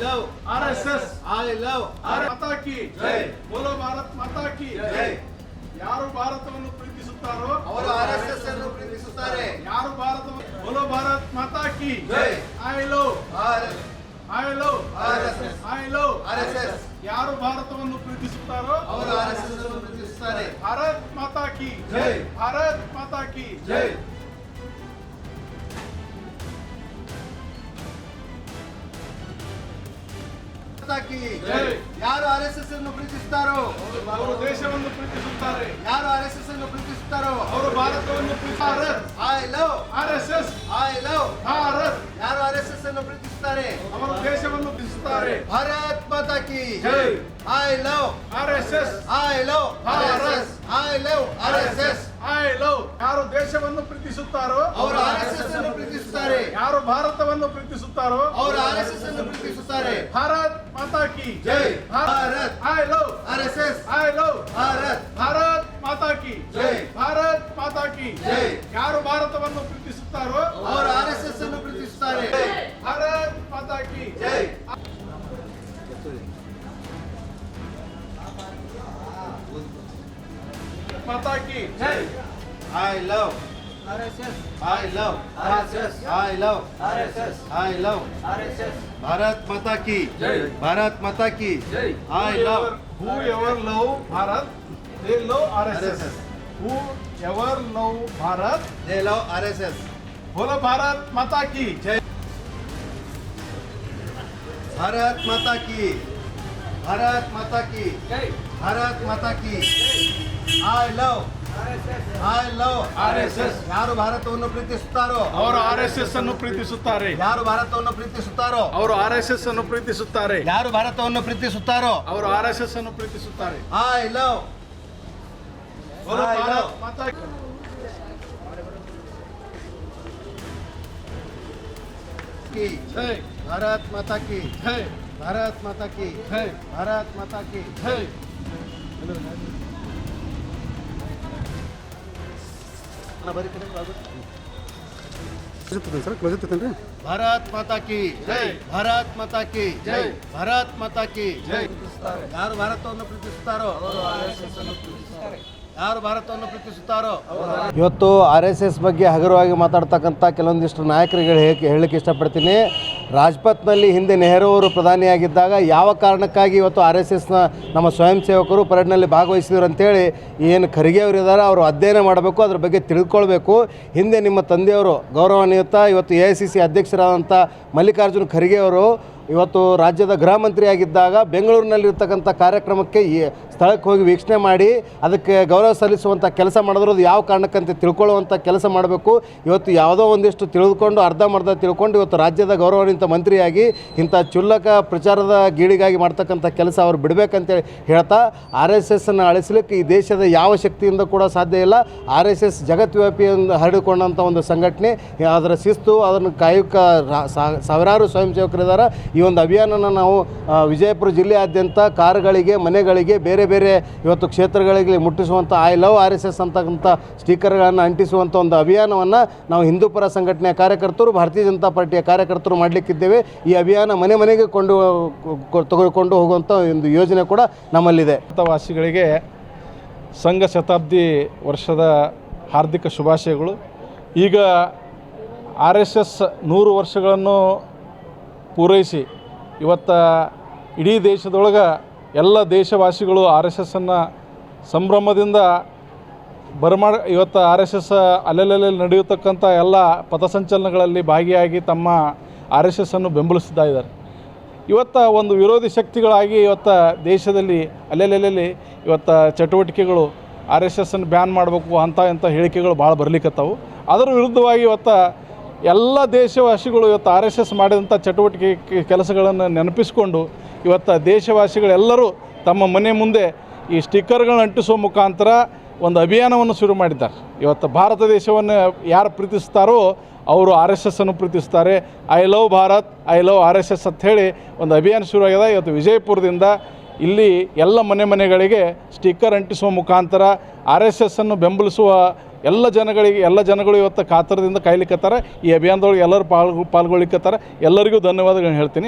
love RSS I love ಮಾತಾ ಕಿ ಜೈ. ಬೋಲೋ ಭಾರತ್ ಮಾತಾ ಕಿ ಜೈ. ಯಾರು ಭಾರತವನ್ನು ಪ್ರೀತಿಸುತ್ತಾರೋ ಅವರು ಆರ್ಎಸ್ಎಸ್ ಅನ್ನು ಪ್ರೀತಿಸುತ್ತಾರೆ ಯಾರು ಭಾರತವನ್ನು ಬೋಲೋ ಭಾರತ್ ಮಾತಾ ಕಿ ಜೈ. I love R- I love RSS. I love RSS. ಯಾರು ಭಾರತವನ್ನು ಪ್ರೀತಿಸುತ್ತಾರೋ ಅವರು ಆರ್ಎಸ್ಎಸ್ ಅನ್ನು ಪ್ರೀತಿಸುತ್ತಾರೆ ಭಾರತ್ ಮಾತಾ ಕಿ ಜೈ. ಭಾರತ್ ಮಾತಾ ಕಿ ಜೈ ಮಾತಾಕಿ. ಆರ್ ಎಸ್ ಎಸ್ ಅನ್ನು ಪ್ರೀತಿಸುತ್ತಾರೋ? ಅವರು ದೇಶವನ್ನು ಪ್ರೀತಿಸುತ್ತಾರೆ. ಯಾರು ಆರ್ ಎಸ್ ಎಸ್ ಅನ್ನು ಪ್ರೀತಿಸುತ್ತಾರೋ? ಅವರು ಭಾರತವನ್ನು ಪ್ರೀತಿಸುತ್ತಾರೆ. I love S I love Bharat. ಯಾರು ಆರ್ಎಸ್ಎಸ್ ಅನ್ನು ಪ್ರೀತಿಸುತ್ತಾರೆ? ಅವರು ದೇಶವನ್ನು ಪ್ರೀತಿಸುತ್ತಾರೆ. ಭಾರತ್ ಮಾತಾ ಕಿ. Love I love S I love R S I love RSS I love ಯಾರು ದೇಶವನ್ನು ಪ್ರೀತಿಸುತ್ತಾರೋ ಅವರು ಆರ್ ಎಸ್ ಎಸ್ ಅನ್ನು ಪ್ರೀತಿಸುತ್ತಾರೆ. ಯಾರು ಭಾರತವನ್ನು ಪ್ರೀತಿಸುತ್ತಾರೋ? ಅವರು ಆರ್ಎಸ್ಎಸ್ ಅನ್ನು ಪ್ರೀತಿಸುತ್ತಾರೆ. ಭಾರತ್ ಮಾತಾ ಕಿ ಜೈ. Bharat. I love RSS I love Bharat. Bharat ಮಾತಾ ಕಿ ಜೈ. ಭಾರತ್ ಮಾತಾ ಕಿ ಜೈ. ಯಾರು ಭಾರತವನ್ನು ಪ್ರೀತಿಸುತ್ತಾರೋ? ಅವರು ಆರ್ಎಸ್ಎಸ್ ಅನ್ನು ಪ್ರೀತಿಸುತ್ತಾರೆ. ಭಾರತ್ ಮಾತಾ ಕಿ ಜೈ. ಮಾತಾ ಕಿ ಜೈ. ಐ ಲವ್ भारत माता की. जय. भारत माता की. जय. I love whoever love Bharat they love RSS whoever love Bharat they love RSS बोलो भारत माता की. जय. भारत माता की. भारत माता की. जय. भारत माता की. I love R S S ಯಾರು ಭಾರತವನ್ನು ಪ್ರೀತಿಸುತ್ತಾರೋ? ಅವರು ಆರ್ ಎಸ್ ಎಸ್ ಅನ್ನು ಪ್ರೀತಿಸುತ್ತಾರೆ. ಯಾರು ಭಾರತವನ್ನು ಪ್ರೀತಿಸುತ್ತಾರೋ? ಅವರು ಆರ್ ಎಸ್ ಎಸ್ ಅನ್ನು ಪ್ರೀತಿಸುತ್ತಾರೆ. ಯಾರು ಭಾರತವನ್ನು ಪ್ರೀತಿಸುತ್ತಾರೋ? ಅವರು ಆರ್ ಎಸ್ ಎಸ್ ಅನ್ನು ಪ್ರೀತಿಸುತ್ತಾರೆ. ಐ ಲವ್ ಭಾರತ ಮಾತಾ ಕಿ. ಭಾರತ ಮಾತಾ ಕಿ. ಭಾರತ ಮಾತಾ ಕಿ. ಜೈ. ಭಾರತ್ ಮಾತಾ ಕಿ ಜೈ. ಭಾರತ್ ಮಾತಾ ಕಿ ಜೈ ಯಾರು ಭಾರತವನ್ನು ಪ್ರೀತಿಸುತ್ತಾರೋ ಯಾರು ಭಾರತವನ್ನು ಪ್ರೀತಿಸುತ್ತಾರೋ ಇವತ್ತು ಆರ್ ಎಸ್ ಎಸ್ ಬಗ್ಗೆ ಹಗುರವಾಗಿ ಮಾತಾಡ್ತಕ್ಕಂಥ ಕೆಲವೊಂದಿಷ್ಟು ನಾಯಕರಿಗೆ ಹೇಳಿ ಹೇಳಲಿಕ್ಕೆ ಇಷ್ಟಪಡ್ತೀನಿ. ರಾಜ್ಪಥ್ನಲ್ಲಿ ಹಿಂದೆ ನೆಹರು ಅವರು ಪ್ರಧಾನಿಯಾಗಿದ್ದಾಗ ಯಾವ ಕಾರಣಕ್ಕಾಗಿ ಇವತ್ತು ಆರ್ ಎಸ್ ಎಸ್ನ ನಮ್ಮ ಸ್ವಯಂ ಸೇವಕರು ಪರೇಡ್ನಲ್ಲಿ ಭಾಗವಹಿಸಿದ್ರು ಅಂತೇಳಿ ಏನು ಖರ್ಗೆ ಅವರು ಇದ್ದಾರೆ, ಅವರು ಅಧ್ಯಯನ ಮಾಡಬೇಕು, ಅದ್ರ ಬಗ್ಗೆ ತಿಳ್ಕೊಳ್ಬೇಕು. ಹಿಂದೆ ನಿಮ್ಮ ತಂದೆಯವರು ಗೌರವಾನ್ವಿತ, ಇವತ್ತು ಎ ಐ ಸಿ ಸಿ ಅಧ್ಯಕ್ಷರಾದಂಥ ಮಲ್ಲಿಕಾರ್ಜುನ ಖರ್ಗೆ ಅವರು ಇವತ್ತು ರಾಜ್ಯದ ಗೃಹ ಮಂತ್ರಿಯಾಗಿದ್ದಾಗ ಬೆಂಗಳೂರಿನಲ್ಲಿರ್ತಕ್ಕಂಥ ಕಾರ್ಯಕ್ರಮಕ್ಕೆ ಈ ಸ್ಥಳಕ್ಕೆ ಹೋಗಿ ವೀಕ್ಷಣೆ ಮಾಡಿ, ಅದಕ್ಕೆ ಗೌರವ ಸಲ್ಲಿಸುವಂಥ ಕೆಲಸ ಮಾಡಿದ್ರು, ಅದು ಯಾವ ಕಾರಣಕ್ಕಂತ ತಿಳ್ಕೊಳ್ಳುವಂಥ ಕೆಲಸ ಮಾಡಬೇಕು, ಇವತ್ತು ಯಾವುದೋ ಒಂದಿಷ್ಟು ತಿಳಿದುಕೊಂಡು ಅರ್ಧಂಬರ್ಧ ತಿಳ್ಕೊಂಡು ಇವತ್ತು ರಾಜ್ಯದ ಗೌರವಾನ್ವಿತ ಮಂತ್ರಿಯಾಗಿ, ಇಂಥ ಚುಲ್ಲಕ ಪ್ರಚಾರದ ಗೀಳಿಗಾಗಿ ಮಾಡ್ತಕ್ಕಂಥ ಕೆಲಸ ಅವರು ಬಿಡಬೇಕಂತೇಳಿ ಹೇಳ್ತಾ, ಆರ್ ಎಸ್ ಎಸ್ಸನ್ನು ಅಳಿಸಲಿಕ್ಕೆ ಈ ದೇಶದ ಯಾವ ಶಕ್ತಿಯಿಂದ ಕೂಡ ಸಾಧ್ಯ ಇಲ್ಲ. ಆರ್ ಎಸ್ ಎಸ್ ಜಗತ್ವ್ಯಾಪಿಯಿಂದ ಹರಡಿಕೊಂಡಂಥ ಒಂದು ಸಂಘಟನೆ, ಅದರ ಶಿಸ್ತು, ಅದನ್ನು ಕಾಯುಕ ಸಾವಿರಾರು ಸ್ವಯಂ ಸೇವಕರಿದ್ದಾರೆ ಈ ಒಂದು ಅಭಿಯಾನನ ನಾವು ವಿಜಯಪುರ ಜಿಲ್ಲೆಯಾದ್ಯಂತ ಕಾರುಗಳಿಗೆ, ಮನೆಗಳಿಗೆ ಬೇರೆ ಬೇರೆ ಇವತ್ತು ಕ್ಷೇತ್ರಗಳಿಗೆ ಮುಟ್ಟಿಸುವಂಥ, I love R S S ಅಂತಕ್ಕಂಥ ಸ್ಟಿಕರ್ಗಳನ್ನು ಅಂಟಿಸುವಂಥ ಒಂದು ಅಭಿಯಾನವನ್ನು ನಾವು ಹಿಂದೂಪರ ಸಂಘಟನೆಯ ಕಾರ್ಯಕರ್ತರು, ಭಾರತೀಯ ಜನತಾ ಪಾರ್ಟಿಯ ಕಾರ್ಯಕರ್ತರು ಮಾಡಲಿಕ್ಕಿದ್ದೇವೆ. ಈ ಅಭಿಯಾನ ಮನೆ ಮನೆಗೆ ಕೊಂಡು ತೆಗೆದುಕೊಂಡು ಹೋಗುವಂಥ ಒಂದು ಯೋಜನೆ ಕೂಡ ನಮ್ಮಲ್ಲಿದೆ. ವಾಸಿಗಳಿಗೆ ಸಂಘ ಶತಾಬ್ದಿ ವರ್ಷದ ಹಾರ್ದಿಕ ಶುಭಾಶಯಗಳು. ಈಗ ಆರ್ ಎಸ್ ಎಸ್ ನೂರು ವರ್ಷಗಳನ್ನು ಪೂರೈಸಿ ಇವತ್ತ ಇಡೀ ದೇಶದೊಳಗೆ ಎಲ್ಲ ದೇಶವಾಸಿಗಳು ಆರ್ ಎಸ್ ಎಸ್ಸನ್ನು ಸಂಭ್ರಮದಿಂದ ಬರಮಾಡ ಇವತ್ತು ಆರ್ ಎಸ್ ಎಸ್ ಅಲ್ಲೆಲ್ಲೆಲ್ಲಿ ನಡೆಯತಕ್ಕಂಥ ಎಲ್ಲ ಪಥಸಂಚಲನಗಳಲ್ಲಿ ಭಾಗಿಯಾಗಿ ತಮ್ಮ ಆರ್ ಎಸ್ ಎಸ್ಸನ್ನು ಬೆಂಬಲಿಸ್ತಾ ಇದ್ದಾರೆ. ಇವತ್ತು ಒಂದು ವಿರೋಧಿ ಶಕ್ತಿಗಳಾಗಿ ಇವತ್ತು ದೇಶದಲ್ಲಿ ಅಲ್ಲೆಲ್ಲೆಲ್ಲಿ ಇವತ್ತು ಚಟುವಟಿಕೆಗಳು ಆರ್ ಎಸ್ ಎಸ್ಸನ್ನು ಬ್ಯಾನ್ ಮಾಡಬೇಕು ಅಂತ ಇಂಥ ಹೇಳಿಕೆಗಳು ಭಾಳ ಬರಲಿಕ್ಕತ್ತವು ಅದರ ವಿರುದ್ಧವಾಗಿ ಇವತ್ತು ಎಲ್ಲ ದೇಶವಾಸಿಗಳು ಇವತ್ತು ಆರ್ ಎಸ್ ಎಸ್ ಮಾಡಿದಂಥ ಚಟುವಟಿಕೆ ಕೆಲಸಗಳನ್ನು ನೆನಪಿಸಿಕೊಂಡು ಇವತ್ತು ದೇಶವಾಸಿಗಳೆಲ್ಲರೂ ತಮ್ಮ ಮನೆ ಮುಂದೆ ಈ ಸ್ಟಿಕ್ಕರ್ಗಳನ್ನ ಅಂಟಿಸುವ ಮುಖಾಂತರ ಒಂದು ಅಭಿಯಾನವನ್ನು ಶುರು ಮಾಡಿದ್ದಾರೆ. ಇವತ್ತು ಭಾರತ ದೇಶವನ್ನು ಯಾರು ಪ್ರೀತಿಸ್ತಾರೋ ಅವರು ಆರ್ ಎಸ್ ಎಸ್ ಅನ್ನು ಪ್ರೀತಿಸ್ತಾರೆ. I love Bharat, I love R S S ಅಂತ ಹೇಳಿ ಒಂದು ಅಭಿಯಾನ ಶುರುವಾಗಿದೆ. ಇವತ್ತು ವಿಜಯಪುರದಿಂದ ಇಲ್ಲಿ ಎಲ್ಲ ಮನೆ ಮನೆಗಳಿಗೆ ಸ್ಟಿಕ್ಕರ್ ಅಂಟಿಸುವ ಮುಖಾಂತರ ಆರ್ ಎಸ್ ಎಸ್ ಅನ್ನು ಬೆಂಬಲಿಸುವ ಎಲ್ಲ ಜನಗಳಿಗೆ, ಎಲ್ಲ ಜನಗಳು ಇವತ್ತು ಕಾತರದಿಂದ ಕಾಯ್ಲಿಕ್ಕತ್ತಾರ ಈ ಅಭಿಯಾನದೊಳಗೆ ಎಲ್ಲರೂ ಪಾಲ್ಗೊ ಪಾಲ್ಗೊಳ್ಳಿಕ್ಕತ್ತಾರ ಎಲ್ಲರಿಗೂ ಧನ್ಯವಾದಗಳನ್ನ ಹೇಳ್ತೀನಿ.